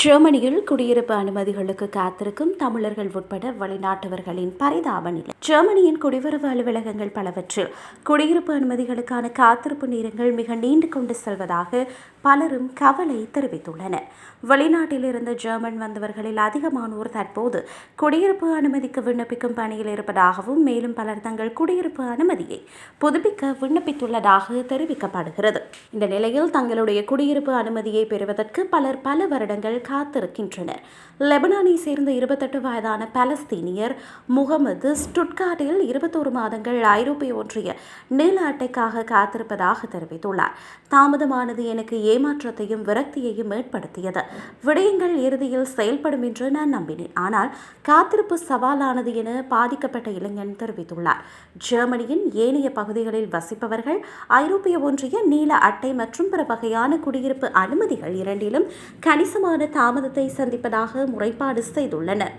ஜெர்மனியில் குடியிருப்பு அனுமதிகளுக்கு காத்திருக்கும் தமிழர்கள் உட்பட வெளிநாட்டவர்களின் பரிதாப நிலை. ஜெர்மனியின் குடிவரவு அலுவலகங்கள் பலவற்றில் குடியிருப்பு அனுமதிகளுக்கான காத்திருப்பு நேரங்கள் மிக நீண்டு கொண்டு செல்வதாக பலரும் கவலை தெரிவித்துள்ளனர். வெளிநாட்டிலிருந்து ஜெர்மன் வந்தவர்களில் அதிகமானோர் தற்போது குடியிருப்பு அனுமதிக்கு விண்ணப்பிக்கும் பணியில் இருப்பதாகவும் மேலும் பலர் தங்கள் குடியிருப்பு அனுமதியை புதுப்பிக்க விண்ணப்பித்துள்ளதாக தெரிவிக்கப்படுகிறது. இந்த நிலையில் தங்களுடைய குடியிருப்பு அனுமதியை பெறுவதற்கு பலர் பல வருடங்கள் காத்திருக்கின்றனர். லெபனானை சேர்ந்த இருபத்தெட்டு வயதான பாலஸ்தீனியர் முகமது ஸ்டுட்கார்டில் இருபத்தோரு மாதங்கள் ஐரோப்பிய ஒன்றிய நீல அட்டைக்காக காத்திருப்பதாக தெரிவித்துள்ளார். தாமதமானது எனக்கு ஏமாற்றத்தையும் விரக்தியையும் ஏற்படுத்தியது. விடயங்கள் இறுதியில் செயல்படும் என்று நான் நம்பினேன். ஆனால் காத்திருப்பு சவாலானது என பாதிக்கப்பட்ட இளைஞன் தெரிவித்துள்ளார். ஜெர்மனியின் ஏனைய பகுதிகளில் வசிப்பவர்கள் ஐரோப்பிய ஒன்றிய நீல அட்டை மற்றும் பிற வகையான குடியிருப்பு அனுமதிகள் இரண்டிலும் கணிசமான தாமதத்தை சந்திப்பதாக முறைப்பாடு செய்துள்ளனர்.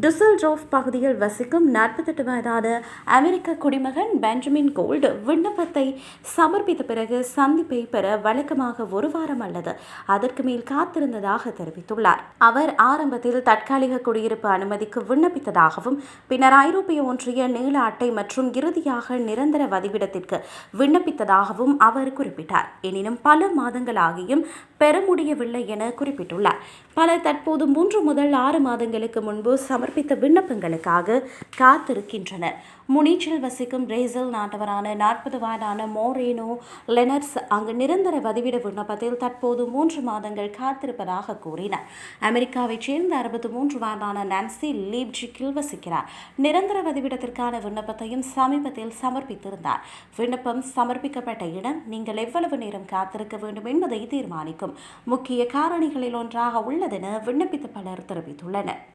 டுசல்ட்ரோஃப் பகுதியில் வசிக்கும் நாற்பத்தெட்டு வயதான அமெரிக்க குடிமகன் பெஞ்சமின் கோல்டு விண்ணப்பத்தை சமர்ப்பித்த பிறகு சந்திப்பை பெற வழக்கமாக ஒரு வாரம் அல்லது அதற்கு மேல் காத்திருந்ததாக தெரிவித்துள்ளார். அவர் ஆரம்பத்தில் தற்காலிக குடியிருப்பு அனுமதிக்கு விண்ணப்பித்ததாகவும் பின்னர் ஐரோப்பிய ஒன்றிய நீள அட்டை மற்றும் இறுதியாக நிரந்தர வதிவிடத்திற்கு விண்ணப்பித்ததாகவும் அவர் குறிப்பிட்டார். எனினும் பல மாதங்களாகியும் பெற முடியவில்லை என குறிப்பிட்டுள்ளார். பலர் தற்போது மூன்று முதல் ஆறு மாதங்களுக்கு முன்பு சமர்ப்பித்த விண்ணப்பங்களுக்காக காத்திருக்கின்றனர். முனீச்சில் வசிக்கும் பிரேசில் நாட்டவரான நாற்பது வயதான மோரேனோ லெனர்ஸ் அங்கு நிரந்தர வதிவிட விண்ணப்பத்தில் தற்போது மூன்று மாதங்கள் காத்திருப்பதாக கூறினார். அமெரிக்காவைச் சேர்ந்த அறுபத்தி மூன்று வயதான நான்சி லீப்ஜிக்கில் வசிக்கிறார். நிரந்தர வதிவிடத்திற்கான விண்ணப்பத்தையும் சமீபத்தில் சமர்ப்பித்திருந்தார். விண்ணப்பம் சமர்ப்பிக்கப்பட்ட இடம் நீங்கள் எவ்வளவு நேரம் காத்திருக்க வேண்டும் என்பதை தீர்மானிக்கும் முக்கிய காரணிகளில் ஒன்றாக உள்ளதென விண்ணப்பித்த பலர் தெரிவித்துள்ளனர்.